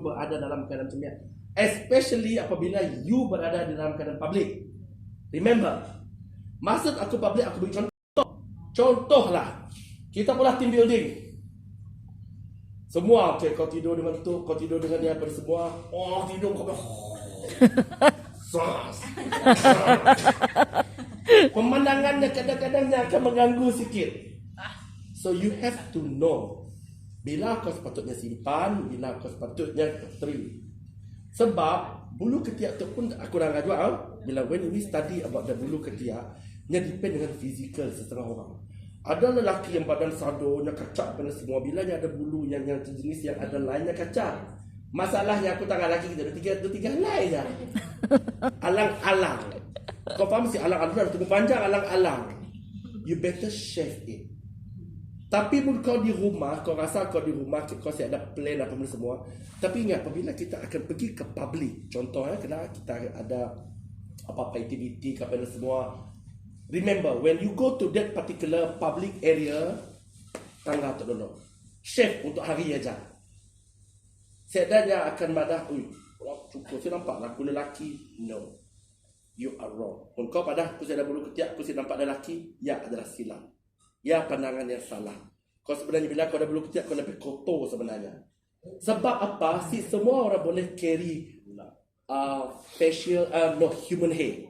berada dalam keadaan ni. Especially apabila you berada di dalam keadaan public. Remember, maksud aku public, aku beri contoh. Contohlah, kita pula team building. Semua, okay, kau tidur dengan tu, kau tidur dengan dia, pada semua. Oh, tidur kau Sos. Pemandangannya kadang-kadangnya akan mengganggu sikit. So you have to know bila kau sepatutnya simpan, bila kau sepatutnya terima. Sebab bulu ketiak tu pun aku dah jual. ah. Bila when we study about the bulu ketiak, nya depend dengan fizikal setengah orang. Ada lelaki yang badan sadonya kacak pada semua. Bila nya ada bulu yang yang jenis yang ada lainnya kacak. Masalahnya aku tangan lelaki kita ada tiga, ada tiga helai je. Alang-alang. Kau faham si alang-alang? Tunggu panjang alang-alang. You better shave it. Tapi pun kau di rumah, kau rasa kau di rumah, kau siap ada plan apa benda semua. Tapi ingat, apabila kita akan pergi ke public, contohnya kena kita ada apa-apa aktiviti apa benda semua. Remember, when you go to that particular public area, tangga tu dulu. Chef untuk hari aja. Sedanya akan madah, ui, cukup, saya nampak lah, aku lelaki. No. You are wrong. Pun kau pada aku dah bulu ketiak, aku saya nampak lelaki, ya adalah silap. Ya pandangan yang salah. Kau sebenarnya bila kau dah bulu ketiak, kau lebih kotor sebenarnya. Sebab apa? Si semua orang boleh carry uh, facial, uh, no, human hair.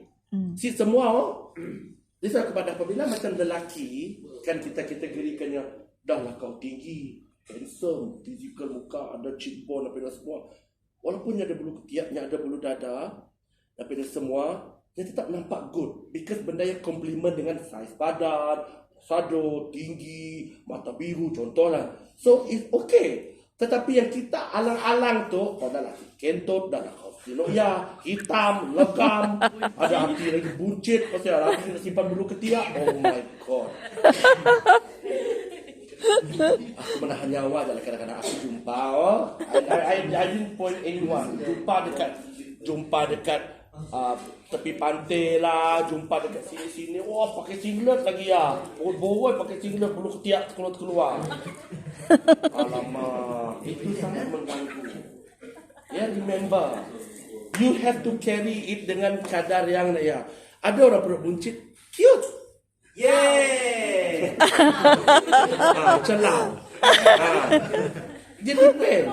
Si semua oh, Jadi kepada apabila macam lelaki, kan kita kita kategorikannya, dah lah kau tinggi, handsome, physical muka, ada cheekbone, apa dan semua. Walaupun dia ada bulu ketiaknya, ada bulu dada, tapi dia semua, dia tetap nampak good. Because benda yang compliment dengan saiz badan, sado, tinggi, mata biru contohlah. So it's okay. Tetapi yang kita alang-alang tu, kau dah lah kentut, dah lah kau sino ya, hitam, legam, ada hati lagi buncit, pasal ada hati nak simpan bulu ketiak. Oh my god. Aku menahan nyawa dalam kadang-kadang aku jumpa oh. I, I, I, I didn't point anyone. Jumpa dekat jumpa dekat uh, tepi pantai lah, jumpa dekat sini-sini. Wah, pakai singlet lagi ya. Bowoi pakai singlet bulu ketiak keluar-keluar. Alamak, itu sangat mengganggu. Ya, remember. You have to carry it dengan kadar yang ya. Ada orang perut buncit, cute. Yeay! ha, celah. Ha. Dia depend.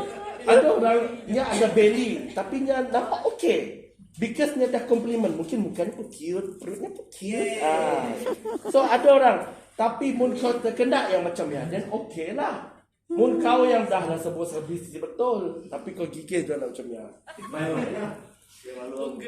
Ada orang nya ada belly, tapi nya nampak okay. Because nya dah compliment, mungkin mukanya pun cute, perutnya pun cute. Ha. So ada orang, tapi mun kau terkena yang macam ya, then okay lah. Mun kau yang dah lah sebuah servis betul, tapi kau gigil je lah macam ya. Malu. Dia malu.